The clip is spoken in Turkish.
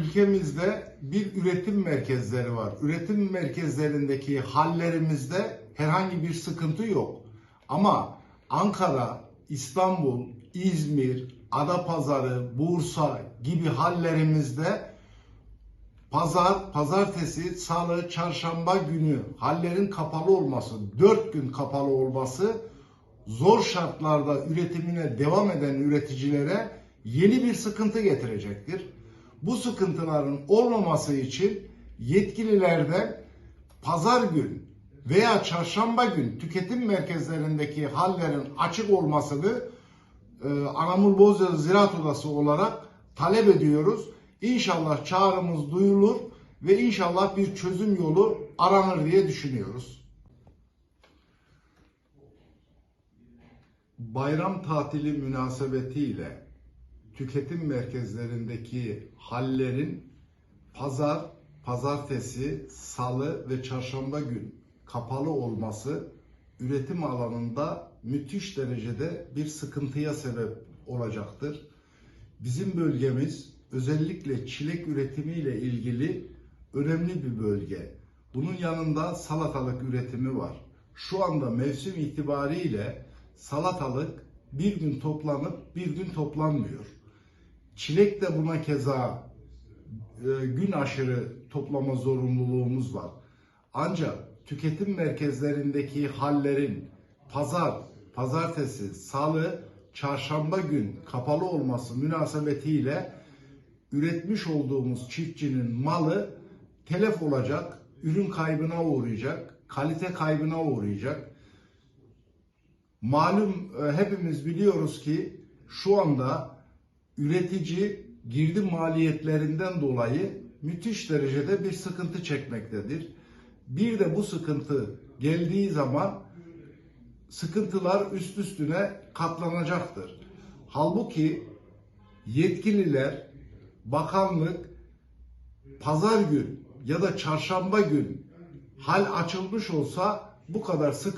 ülkemizde bir üretim merkezleri var. Üretim merkezlerindeki hallerimizde herhangi bir sıkıntı yok. Ama Ankara, İstanbul, İzmir, Adapazarı, Bursa gibi hallerimizde pazar, pazartesi, salı, çarşamba günü hallerin kapalı olması, dört gün kapalı olması zor şartlarda üretimine devam eden üreticilere yeni bir sıkıntı getirecektir. Bu sıkıntıların olmaması için yetkililerden pazar gün veya çarşamba gün tüketim merkezlerindeki hallerin açık olmasını e, Anamur Bozyazı Ziraat Odası olarak talep ediyoruz. İnşallah çağrımız duyulur ve inşallah bir çözüm yolu aranır diye düşünüyoruz. Bayram tatili münasebetiyle tüketim merkezlerindeki hallerin pazar, pazartesi, salı ve çarşamba gün kapalı olması üretim alanında müthiş derecede bir sıkıntıya sebep olacaktır. Bizim bölgemiz özellikle çilek üretimiyle ilgili önemli bir bölge. Bunun yanında salatalık üretimi var. Şu anda mevsim itibariyle salatalık bir gün toplanıp bir gün toplanmıyor. Çilek de buna keza e, gün aşırı toplama zorunluluğumuz var. Ancak tüketim merkezlerindeki hallerin pazar, pazartesi, salı, çarşamba gün kapalı olması münasebetiyle üretmiş olduğumuz çiftçinin malı telef olacak, ürün kaybına uğrayacak, kalite kaybına uğrayacak. Malum e, hepimiz biliyoruz ki şu anda üretici girdi maliyetlerinden dolayı müthiş derecede bir sıkıntı çekmektedir. Bir de bu sıkıntı geldiği zaman sıkıntılar üst üstüne katlanacaktır. Halbuki yetkililer, bakanlık pazar gün ya da çarşamba gün hal açılmış olsa bu kadar sıkıntı